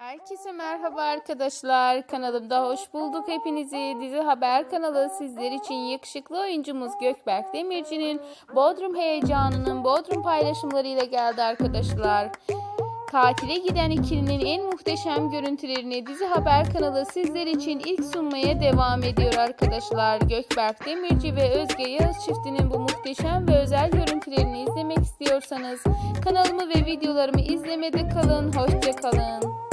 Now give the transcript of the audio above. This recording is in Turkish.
Herkese merhaba arkadaşlar. Kanalımda hoş bulduk hepinizi. Dizi Haber kanalı sizler için yakışıklı oyuncumuz Gökberk Demirci'nin Bodrum heyecanının Bodrum paylaşımlarıyla geldi arkadaşlar. Tatile giden ikilinin en muhteşem görüntülerini Dizi Haber kanalı sizler için ilk sunmaya devam ediyor arkadaşlar. Gökberk Demirci ve Özge Yağız çiftinin bu muhteşem ve özel görüntülerini izlemek istiyorsanız kanalımı ve videolarımı izlemede kalın. Hoşça kalın.